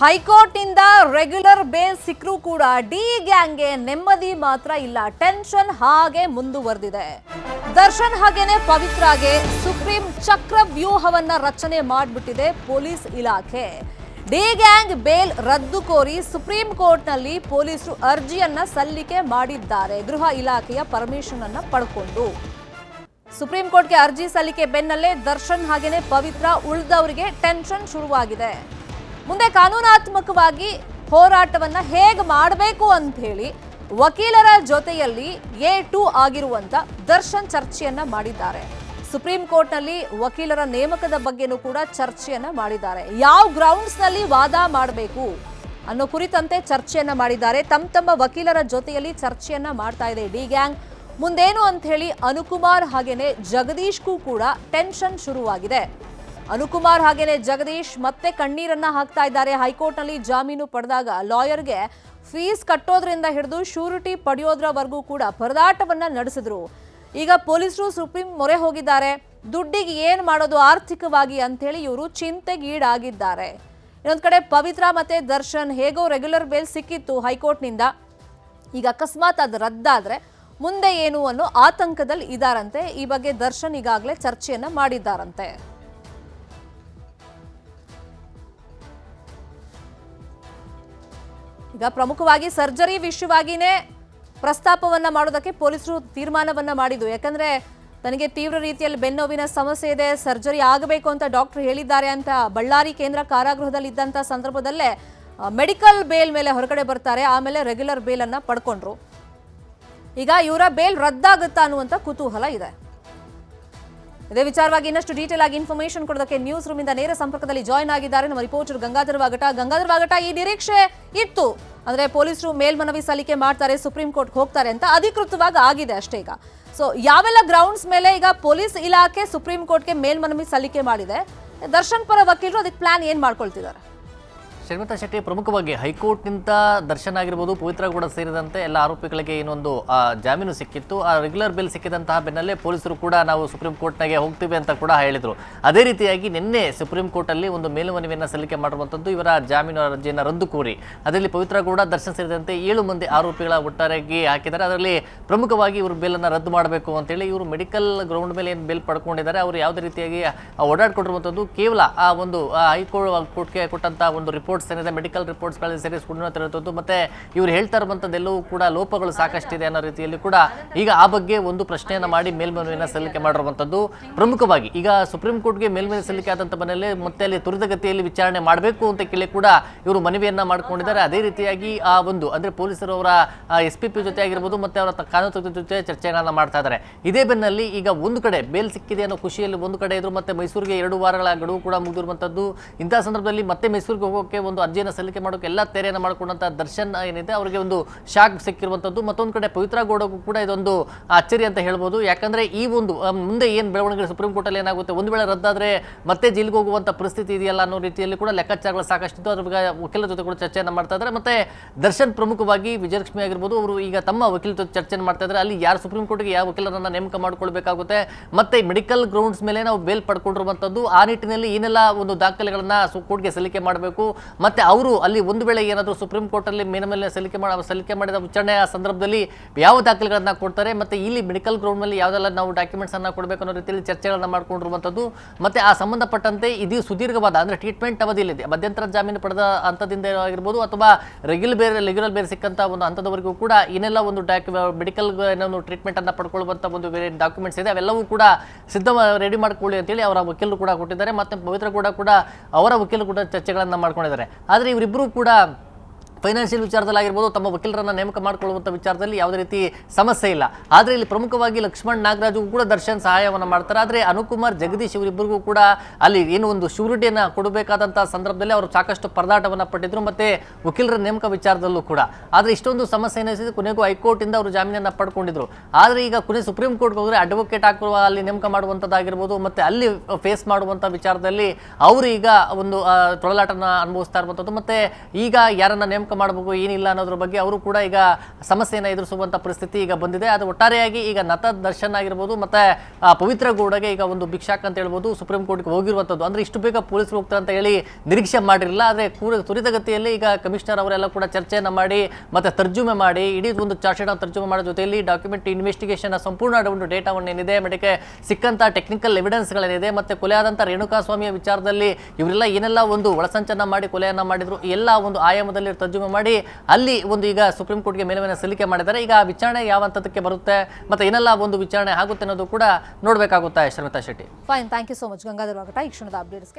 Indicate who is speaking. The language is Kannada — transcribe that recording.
Speaker 1: ಹೈಕೋರ್ಟ್ನಿಂದ ರೆಗ್ಯುಲರ್ ಬೇಲ್ ಸಿಕ್ಕರೂ ಕೂಡ ಡಿ ಗ್ಯಾಂಗ್ಗೆ ನೆಮ್ಮದಿ ಮಾತ್ರ ಇಲ್ಲ. ಟೆನ್ಷನ್ ಹಾಗೆ ಮುಂದುವರೆದಿದೆ. ದರ್ಶನ್ ಹಾಗೇನೆ ಪವಿತ್ರಾಗೆ ಸುಪ್ರೀಂ ಚಕ್ರ ವ್ಯೂಹವನ್ನ ರಚನೆ ಮಾಡಿಬಿಟ್ಟಿದೆ ಪೊಲೀಸ್ ಇಲಾಖೆ. ಡಿ ಗ್ಯಾಂಗ್ ಬೇಲ್ ರದ್ದು ಕೋರಿ ಸುಪ್ರೀಂ ಕೋರ್ಟ್ನಲ್ಲಿ ಪೊಲೀಸರು ಅರ್ಜಿಯನ್ನ ಸಲ್ಲಿಕೆ ಮಾಡಿದ್ದಾರೆ. ಗೃಹ ಇಲಾಖೆಯ ಪರ್ಮಿಷನ್ ಅನ್ನ ಪಡ್ಕೊಂಡು. ಸುಪ್ರೀಂ ಕೋರ್ಟ್ಗೆ ಅರ್ಜಿ ಸಲ್ಲಿಕೆ ಬೆನ್ನಲ್ಲೇ ದರ್ಶನ್ ಹಾಗೇನೆ ಪವಿತ್ರ ಉಳಿದವರಿಗೆ ಟೆನ್ಷನ್ ಶುರುವಾಗಿದೆ. ಮುಂದೆ ಕಾನೂನಾತ್ಮಕವಾಗಿ ಹೋರಾಟವನ್ನ ಹೇಗೆ ಮಾಡಬೇಕು ಅಂತ ಹೇಳಿ ವಕೀಲರ ಜೊತೆಯಲ್ಲಿ ಎ ಟು ಆಗಿರುವಂತ ದರ್ಶನ್ ಚರ್ಚೆಯನ್ನ ಮಾಡಿದ್ದಾರೆ. ಸುಪ್ರೀಂ ಕೋರ್ಟ್ನಲ್ಲಿ ವಕೀಲರ ನೇಮಕದ ಬಗ್ಗೆನೂ ಕೂಡ ಚರ್ಚೆಯನ್ನ ಮಾಡಿದ್ದಾರೆ. ಯಾವ ಗ್ರೌಂಡ್ಸ್ನಲ್ಲಿ ವಾದ ಮಾಡಬೇಕು ಅನ್ನೋ ಕುರಿತಂತೆ ಚರ್ಚೆಯನ್ನ ಮಾಡಿದ್ದಾರೆ. ತಮ್ಮ ತಮ್ಮ ವಕೀಲರ ಜೊತೆಯಲ್ಲಿ ಚರ್ಚೆಯನ್ನ ಮಾಡ್ತಾ ಇದೆ ಡಿ ಗ್ಯಾಂಗ್. ಮುಂದೇನು ಅಂತ ಹೇಳಿ ಅನುಕುಮಾರ್ ಹಾಗೇನೆ ಜಗದೀಶ್ಗೂ ಕೂಡ ಟೆನ್ಷನ್ ಶುರುವಾಗಿದೆ. ಅನುಕುಮಾರ್ ಹಾಗೇನೆ ಜಗದೀಶ್ ಮತ್ತೆ ಕಣ್ಣೀರನ್ನ ಹಾಕ್ತಾ ಇದ್ದಾರೆ. ಹೈಕೋರ್ಟ್ನಲ್ಲಿ ಜಾಮೀನು ಪಡೆದಾಗ ಲಾಯರ್ಗೆ ಫೀಸ್ ಕಟ್ಟೋದ್ರಿಂದ ಹಿಡಿದು ಶ್ಯೂರಿಟಿ ಪಡೆಯೋದ್ರವರೆಗೂ ಕೂಡ ಪರದಾಟವನ್ನ ನಡೆಸಿದ್ರು. ಈಗ ಪೊಲೀಸರು ಸುಪ್ರೀಂ ಮೊರೆ ಹೋಗಿದ್ದಾರೆ. ದುಡ್ಡಿಗೆ ಏನ್ ಮಾಡೋದು ಆರ್ಥಿಕವಾಗಿ ಅಂತೇಳಿ ಇವರು ಚಿಂತೆಗೀಡಾಗಿದ್ದಾರೆ. ಇನ್ನೊಂದು ಕಡೆ ಪವಿತ್ರ ಮತ್ತೆ ದರ್ಶನ್ ಹೇಗೋ ರೆಗ್ಯುಲರ್ ಬೇಲ್ ಸಿಕ್ಕಿತ್ತು ಹೈಕೋರ್ಟ್ನಿಂದ. ಈಗ ಅಕಸ್ಮಾತ್ ಅದು ರದ್ದಾದ್ರೆ ಮುಂದೆ ಏನು ಅನ್ನೋ ಆತಂಕದಲ್ಲಿ ಇದಾರಂತೆ. ಈ ಬಗ್ಗೆ ದರ್ಶನ್ ಈಗಾಗಲೇ ಚರ್ಚೆಯನ್ನ ಮಾಡಿದ್ದಾರಂತೆ. ಈಗ ಪ್ರಮುಖವಾಗಿ ಸರ್ಜರಿ ವಿಷಯವಾಗಿನೇ ಪ್ರಸ್ತಾಪವನ್ನ ಮಾಡೋದಕ್ಕೆ ಪೊಲೀಸರು ತೀರ್ಮಾನವನ್ನ ಮಾಡಿದ್ದು. ಯಾಕಂದ್ರೆ ತನಗೆ ತೀವ್ರ ರೀತಿಯಲ್ಲಿ ಬೆನ್ನೋವಿನ ಸಮಸ್ಯೆ ಇದೆ, ಸರ್ಜರಿ ಆಗಬೇಕು ಅಂತ ಡಾಕ್ಟರ್ ಹೇಳಿದ್ದಾರೆ ಅಂತ ಬಳ್ಳಾರಿ ಕೇಂದ್ರ ಕಾರಾಗೃಹದಲ್ಲಿ ಇದ್ದಂತ ಸಂದರ್ಭದಲ್ಲೇ ಮೆಡಿಕಲ್ ಬೇಲ್ ಮೇಲೆ ಹೊರಗಡೆ ಬರ್ತಾರೆ, ಆಮೇಲೆ ರೆಗ್ಯುಲರ್ ಬೇಲ್ ಅನ್ನ ಪಡ್ಕೊಂಡ್ರು. ಈಗ ಇವರ ಬೇಲ್ ರದ್ದಾಗುತ್ತಾ ಅನ್ನುವಂಥ ಕುತೂಹಲ ಇದೆ. ಇದೇ ವಿಚಾರವಾಗಿ ಇನ್ನಷ್ಟು ಡೀಟೇಲ್ ಆಗಿ ಇನ್ಫಾರ್ಮೇಶನ್ ಕೊಡೋದಕ್ಕೆ ನ್ಯೂಸ್ ರೂಮ್ ಇಂದ ನೇರ ಸಂಪರ್ಕದಲ್ಲಿ ಜಾಯ್ನ್ ಆಗಿದ್ದಾರೆ. ನಮ್ಮ ರಿಪೋರ್ಟರ್ ಗಂಗಾಧರ್ ವಾಗಟ. ಗಂಗಾಧರ್ ವಾಗಟ, ಈ ನಿರೀಕ್ಷೆ ಇತ್ತು. ಅಂದ್ರೆ ಪೊಲೀಸರು ಮೇಲ್ಮನವಿ ಸಲ್ಲಿಕೆ ಮಾಡ್ತಾರೆ, ಸುಪ್ರೀಂ ಕೋರ್ಟ್ ಹೋಗ್ತಾರೆ ಅಂತ ಅಧಿಕೃತವಾಗಿ ಆಗಿದೆ ಅಷ್ಟೇ ಈಗ. ಸೊ ಯಾವೆಲ್ಲ ಗ್ರೌಂಡ್ಸ್ ಮೇಲೆ ಈಗ ಪೊಲೀಸ್ ಇಲಾಖೆ ಸುಪ್ರೀಂ ಕೋರ್ಟ್ಗೆ ಮೇಲ್ಮನವಿ ಸಲ್ಲಿಕೆ ಮಾಡಿದೆ? ದರ್ಶನ್ ಪರ ವಕೀಲರು ಅದಕ್ಕೆ ಪ್ಲಾನ್ ಏನ್ ಮಾಡ್ಕೊಳ್ತಿದ್ದಾರೆ?
Speaker 2: ಶ್ರೀಮಂತ ಶೆಟ್ಟಿ ಪ್ರಮುಖವಾಗಿ ಹೈಕೋರ್ಟ್ನಿಂದ ದರ್ಶನ್ ಆಗಿರ್ಬೋದು, ಪವಿತ್ರ ಕೂಡ ಸೇರಿದಂತೆ ಎಲ್ಲ ಆರೋಪಿಗಳಿಗೆ ಏನೊಂದು ಜಾಮೀನು ಸಿಕ್ಕಿತ್ತು. ಆ ರೆಗ್ಯುಲರ್ ಬಿಲ್ ಸಿಕ್ಕಿದಂತಹ ಬೆನ್ನಲ್ಲೇ ಪೊಲೀಸರು ಕೂಡ ನಾವು ಸುಪ್ರೀಂ ಕೋರ್ಟ್ನಾಗೆ ಹೋಗ್ತೀವಿ ಅಂತ ಕೂಡ ಹೇಳಿದರು. ಅದೇ ರೀತಿಯಾಗಿ ನಿನ್ನೆ ಸುಪ್ರೀಂ ಕೋರ್ಟಲ್ಲಿ ಒಂದು ಮೇಲ್ಮನವಿಯನ್ನು ಸಲ್ಲಿಕೆ ಮಾಡಿರುವಂಥದ್ದು ಇವರ ಜಾಮೀನು ಅರ್ಜಿಯನ್ನು ರದ್ದು ಕೋರಿ. ಅದರಲ್ಲಿ ಪವಿತ್ರ ಕೂಡ ದರ್ಶನ್ ಸೇರಿದಂತೆ ಏಳು ಮಂದಿ ಆರೋಪಿಗಳ ಒಟ್ಟಾರೆಯಾಗಿ ಹಾಕಿದ್ದಾರೆ. ಅದರಲ್ಲಿ ಪ್ರಮುಖವಾಗಿ ಇವರು ಬೇಲನ್ನು ರದ್ದು ಮಾಡಬೇಕು ಅಂತೇಳಿ ಇವರು ಮೆಡಿಕಲ್ ಗ್ರೌಂಡ್ ಮೇಲೆ ಏನು ಬೇಲ್ ಪಡ್ಕೊಂಡಿದ್ದಾರೆ, ಅವರು ಯಾವುದೇ ರೀತಿಯಾಗಿ ಓಡಾಡ್ಕೊಂಡಿರುವಂಥದ್ದು ಕೇವಲ ಆ ಒಂದು ಹೈಕೋರ್ಟ್ ಕೋರ್ಟ್ಗೆ ಕೊಟ್ಟಂತ ಒಂದು ರಿಪೋರ್ಟ್ಸ್ ಏನಿದೆ ಮೆಡಿಕಲ್ ರಿಪೋರ್ಟ್ಸ್ಗಳಲ್ಲಿ ಸೇರಿಸಿಕೊಂಡಿರುವಂಥದ್ದು ಮತ್ತೆ ಇವರು ಹೇಳ್ತಾ ಇರುವಂಥದ್ದೆಲ್ಲವೂ ಕೂಡ ಲೋಪಗಳು ಸಾಕಷ್ಟಿದೆ ಅನ್ನೋ ರೀತಿಯಲ್ಲಿ ಕೂಡ ಈಗ ಆ ಬಗ್ಗೆ ಒಂದು ಪ್ರಶ್ನೆಯನ್ನು ಮಾಡಿ ಮೇಲ್ಮನವಿಯನ್ನು ಸಲ್ಲಿಕೆ ಮಾಡಿರುವಂಥದ್ದು ಪ್ರಮುಖವಾಗಿ ಈಗ ಸುಪ್ರೀಂ ಕೋರ್ಟ್ಗೆ ಮೇಲ್ಮನವಿ ಸಲ್ಲಿಕೆ ಆದಂಥ ಮನೆಯಲ್ಲಿ ಮತ್ತೆ ಅಲ್ಲಿ ತ್ವರಿತಗತಿಯಲ್ಲಿ ವಿಚಾರಣೆ ಮಾಡಬೇಕು ಅಂತ ಕೇಳಿ ಕೂಡ ಇವರು ಮನವಿಯನ್ನ ಮಾಡ್ಕೊಂಡಿದ್ದಾರೆ. ಅದೇ ರೀತಿಯಾಗಿ ಆ ಒಂದು, ಅಂದ್ರೆ ಪೊಲೀಸರು ಅವರ ಎಸ್ ಪಿ ಪಿ ಜೊತೆ ಆಗಿರ್ಬೋದು, ಮತ್ತೆ ಅವರ ಕಾನೂನು ಜೊತೆ ಚರ್ಚೆಗಳನ್ನ ಮಾಡ್ತಾ ಇದ್ದಾರೆ. ಇದೇ ಬೆನ್ನಲ್ಲಿ ಈಗ ಒಂದು ಕಡೆ ಬೇಲ್ ಸಿಕ್ಕಿದೆ ಅನ್ನೋ ಖುಷಿಯಲ್ಲಿ ಒಂದು ಕಡೆ ಇದ್ರು, ಮತ್ತೆ ಮೈಸೂರಿಗೆ ಎರಡು ವಾರಗಳ ಗಡುವು ಕೂಡ ಮುಗಿದಿರುವಂಥದ್ದು ಇಂಥ ಸಂದರ್ಭದಲ್ಲಿ ಮತ್ತೆ ಮೈಸೂರಿಗೆ ಹೋಗೋಕೆ ಒಂದು ಅರ್ಜಿಯನ್ನು ಸಲ್ಲಿಕೆ ಮಾಡೋಕೆ ಎಲ್ಲ ತೆರೆಯನ್ನು ಮಾಡಿಕೊಂಡಂತ ದರ್ಶನ್ ಏನಿದೆ, ಅವರಿಗೆ ಒಂದು ಶಾಕ್ ಸಿಕ್ಕಿರುವಂಥದ್ದು ಮತ್ತೊಂದು ಕಡೆ ಪವಿತ್ರ ಗೌಡಗೂ ಕೂಡ ಇದೊಂದು ಅಚ್ಚರಿ ಅಂತ ಹೇಳ್ಬೋದು. ಯಾಕಂದ್ರೆ ಈ ಒಂದು ಮುಂದೆ ಏನು ಬೆಳವಣಿಗೆ ಸುಪ್ರೀಂ ಕೋರ್ಟಲ್ಲಿ ಏನಾಗುತ್ತೆ? ಒಂದು ವೇಳೆ ರದ್ದಾದರೆ ಮತ್ತೆ ಜೈಲಿಗೆ ಹೋಗುವಂಥ ಪರಿಸ್ಥಿತಿ ಇದೆಯಲ್ಲ ಅನ್ನೋ ರೀತಿಯಲ್ಲಿ ಕೂಡ ಲೆಕ್ಕಾಚಾರಗಳು ಸಾಕಷ್ಟಿತ್ತು ಅದ್ರ ಬಗ್ಗೆ ವಕೀಲರ ಜೊತೆ ಕೂಡ ಚರ್ಚೆಯನ್ನು ಮಾಡ್ತಾ ಇದ್ದಾರೆ. ಮತ್ತೆ ದರ್ಶನ್ ಪ್ರಮುಖವಾಗಿ ವಿಜಯಲಕ್ಷ್ಮಿ ಆಗಿರ್ಬೋದು, ಅವರು ಈಗ ತಮ್ಮ ವಕೀಲ ಜೊತೆ ಚರ್ಚೆಯನ್ನು ಮಾಡ್ತಾ ಇದ್ದಾರೆ. ಅಲ್ಲಿ ಯಾರು ಸುಪ್ರೀಂ ಕೋರ್ಟ್ಗೆ ಯಾವ ವಕೀಲರನ್ನು ನೇಮಕ ಮಾಡಿಕೊಳ್ಬೇಕಾಗುತ್ತೆ? ಮತ್ತೆ ಮೆಡಿಕಲ್ ಗ್ರೌಂಡ್ಸ್ ಮೇಲೆ ನಾವು ಬೇಲ್ ಪಡ್ಕೊಂಡಿರುವಂಥದ್ದು ಆ ನಿಟ್ಟಿನಲ್ಲಿ ಏನೆಲ್ಲ ಒಂದು ದಾಖಲೆಗಳನ್ನು ಕೋರ್ಟ್ಗೆ ಸಲ್ಲಿಕೆ ಮಾಡಬೇಕು? ಮತ್ತೆ ಅವರು ಅಲ್ಲಿ ಒಂದು ವೇಳೆ ಏನಾದರೂ ಸುಪ್ರೀಂ ಕೋರ್ಟಲ್ಲಿ ಮೇನ ಮೇಲೆ ಸಲ್ಲಿಕೆ ಮಾಡ ಸಲ್ಲಿಕೆ ಮಾಡಿದ ವಿಚಾರಣೆಯ ಸಂದರ್ಭದಲ್ಲಿ ಯಾವ ದಾಖಲೆಗಳನ್ನು ಕೊಡ್ತಾರೆ, ಮತ್ತೆ ಇಲ್ಲಿ ಮೆಡಿಕಲ್ ಗ್ರೌಂಡ್ ಯಾವುದೆಲ್ಲ ನಾವು ಡಾಕ್ಯುಮೆಂಟ್ಸ್ ಅನ್ನ ಕೊಡಬೇಕು ಅನ್ನೋ ರೀತಿಯಲ್ಲಿ ಚರ್ಚೆಗಳನ್ನು ಮಾಡ್ಕೊಂಡಿರುವಂಥದ್ದು, ಮತ್ತೆ ಆ ಸಂಬಂಧಪಟ್ಟಂತೆ ಇದು ಸುದೀರ್ಘವಾದ ಅಂದ್ರೆ ಟ್ರೀಟ್ಮೆಂಟ್ ಅವಧಿಯಲ್ಲಿದೆ. ಮಧ್ಯಂತರ ಜಾಮೀನು ಪಡೆದ ಹಂತದಿಂದ ಆಗಿರ್ಬೋದು ಅಥವಾ ರೆಗ್ಯುಲರ್ ಬೇರೆ ರೆಗ್ಯುಲರ್ ಬೇರೆ ಸಿಕ್ಕಂತ ಒಂದು ಹಂತದವರೆಗೂ ಕೂಡ ಏನೆಲ್ಲ ಒಂದು ಡಾಕ್ಯು ಮೆಡಿಕಲ್ ಏನೋ ಟ್ರೀಟ್ಮೆಂಟ್ ಪಡ್ಕೊಳ್ಳುವಂಥ ಒಂದು ಬೇರೆ ಡಾಕ್ಯುಮೆಂಟ್ಸ್ ಇದೆ, ಅವೆಲ್ಲವೂ ಕೂಡ ಸಿದ್ಧ ರೆಡಿ ಮಾಡ್ಕೊಳ್ಳಿ ಅಂತೇಳಿ ಅವರ ವಕೀಲರು ಕೂಡ ಕೊಟ್ಟಿದ್ದಾರೆ. ಮತ್ತೆ ಪವಿತ್ರ ಕೂಡ ಕೂಡ ಅವರ ವಕೀಲರು ಕೂಡ ಚರ್ಚೆಗಳನ್ನು ಮಾಡ್ಕೊಂಡಿದ್ದಾರೆ. ಆದರೆ ಇವರಿಬ್ಬರು ಕೂಡ ಫೈನಾನ್ಷಿಯಲ್ ವಿಚಾರದಲ್ಲಾಗಿರ್ಬೋದು, ತಮ್ಮ ವಕೀಲರನ್ನ ನೇಮಕ ಮಾಡಿಕೊಳ್ಳುವಂಥ ವಿಚಾರದಲ್ಲಿ ಯಾವುದೇ ರೀತಿ ಸಮಸ್ಯೆ ಇಲ್ಲ. ಆದರೆ ಇಲ್ಲಿ ಪ್ರಮುಖವಾಗಿ ಲಕ್ಷ್ಮಣ್ ನಾಗರಾಜು ಕೂಡ ದರ್ಶನ್ ಸಹಾಯವನ್ನು ಮಾಡ್ತಾರೆ. ಆದರೆ ಅನುಕುಮಾರ್, ಜಗದೀಶ್ ಇವರಿಬ್ಬರಿಗೂ ಕೂಡ ಅಲ್ಲಿ ಏನು ಒಂದು ಶ್ಯೂರಿಟಿಯನ್ನು ಕೊಡಬೇಕಾದಂಥ ಸಂದರ್ಭದಲ್ಲಿ ಅವರು ಸಾಕಷ್ಟು ಪರದಾಟವನ್ನು ಪಟ್ಟಿದ್ರು ಮತ್ತು ವಕೀಲರ ನೇಮಕ ವಿಚಾರದಲ್ಲೂ ಕೂಡ. ಆದರೆ ಇಷ್ಟೊಂದು ಸಮಸ್ಯೆ ಏನಿಸಿದೆ ಕೊನೆಗೂ ಹೈಕೋರ್ಟಿಂದ ಅವರು ಜಾಮೀನನ್ನು ಪಡ್ಕೊಂಡಿದ್ರು. ಆದರೆ ಈಗ ಕೊನೆ ಸುಪ್ರೀಂ ಕೋರ್ಟ್ಗೆ ಹೋದರೆ ಅಡ್ವೊಕೇಟ್ ಹಾಕುವ ಅಲ್ಲಿ ನೇಮಕ ಮಾಡುವಂಥದ್ದಾಗಿರ್ಬೋದು ಮತ್ತು ಅಲ್ಲಿ ಫೇಸ್ ಮಾಡುವಂಥ ವಿಚಾರದಲ್ಲಿ ಅವರು ಈಗ ಒಂದು ತೊಳಲಾಟನ ಅನುಭವಿಸ್ತಾ ಇರುವಂಥದ್ದು ಮತ್ತು ಈಗ ಯಾರನ್ನ ನೇಮಕ ನೇಮಕ ಮಾಡಬೇಕು, ಏನಿಲ್ಲ ಅನ್ನೋದ್ರ ಬಗ್ಗೆ ಅವರು ಕೂಡ ಈಗ ಸಮಸ್ಯೆಯನ್ನು ಎದುರಿಸುವಂಥ ಪರಿಸ್ಥಿತಿ ಈಗ ಬಂದಿದೆ. ಅದು ಒಟ್ಟಾರೆಯಾಗಿ ಈಗ ನತ ದರ್ಶನ್ ಆಗಿರ್ಬೋದು, ಮತ್ತೆ ಪವಿತ್ರ ಗೌಡಗೆ ಈಗ ಒಂದು ಭಿಕ್ಷಾಕ್ ಅಂತ ಹೇಳ್ಬೋದು, ಸುಪ್ರೀಂ ಕೋರ್ಟ್ಗೆ ಹೋಗಿರುವಂಥದ್ದು. ಅಂದ್ರೆ ಇಷ್ಟು ಬೇಗ ಪೊಲೀಸರು ಹೋಗ್ತಾರೆ ಅಂತ ಹೇಳಿ ನಿರೀಕ್ಷೆ ಮಾಡಿರಲಿಲ್ಲ. ಆದರೆ ತ್ವರಿತಗತಿಯಲ್ಲಿ ಈಗ ಕಮಿಷನರ್ ಅವರೆಲ್ಲ ಕೂಡ ಚರ್ಚೆಯನ್ನು ಮಾಡಿ, ಮತ್ತೆ ತರ್ಜುಮೆ ಮಾಡಿ, ಇಡೀ ಒಂದು ಚಾರ್ಜ್ ತರ್ಜುಮೆ ಮಾಡೋ ಜೊತೆಯಲ್ಲಿ ಡಾಕ್ಯುಮೆಂಟ್ ಇನ್ವೆಸ್ಟಿಗೇಷನ್ ಸಂಪೂರ್ಣ ಒಂದು ಡೇಟಾವನ್ನು ಏನಿದೆ ಮೇಡಕ್ಕೆ ಸಿಕ್ಕಂತ ಟೆಕ್ನಿಕಲ್ ಎವಿಡೆನ್ಸ್ಗಳೇನಿದೆ, ಮತ್ತೆ ಕೊಲೆಯಾದಂಥ ರೇಣುಕಾ ಸ್ವಾಮಿಯ ವಿಚಾರದಲ್ಲಿ ಇವರೆಲ್ಲ ಏನೆಲ್ಲ ಒಂದು ಒಳಸಂಚನ ಮಾಡಿ ಕೊಲೆಯನ್ನ ಮಾಡಿದ್ರು, ಎಲ್ಲ ಒಂದು ಆಯಾಮದಲ್ಲಿ ತರ್ಜುಮೆ ಮಾಡಿ ಅಲ್ಲಿ ಒಂದು ಈಗ ಸುಪ್ರೀಂ ಕೋರ್ಟ್ಗೆ ಮೇಲ್ಮನೆ ಸಲ್ಲಿಕೆ ಮಾಡಿದ್ದಾರೆ. ಈಗ ಆ ವಿಚಾರಣೆ ಯಾವ ಹಂತಕ್ಕೆ ಬರುತ್ತೆ? ಮತ್ತೆ ಏನೆಲ್ಲ ಒಂದು ವಿಚಾರಣೆ ಆಗುತ್ತೆ ಅನ್ನೋದು ಕೂಡ ನೋಡಬೇಕಾಗುತ್ತೆ, Shramita Shetty.
Speaker 1: Fine thank you so much Gangadhar Vagata, ಈ ಕ್ಷಣದ ಅಪ್ಡೇಟ್ಸ್ಗೆ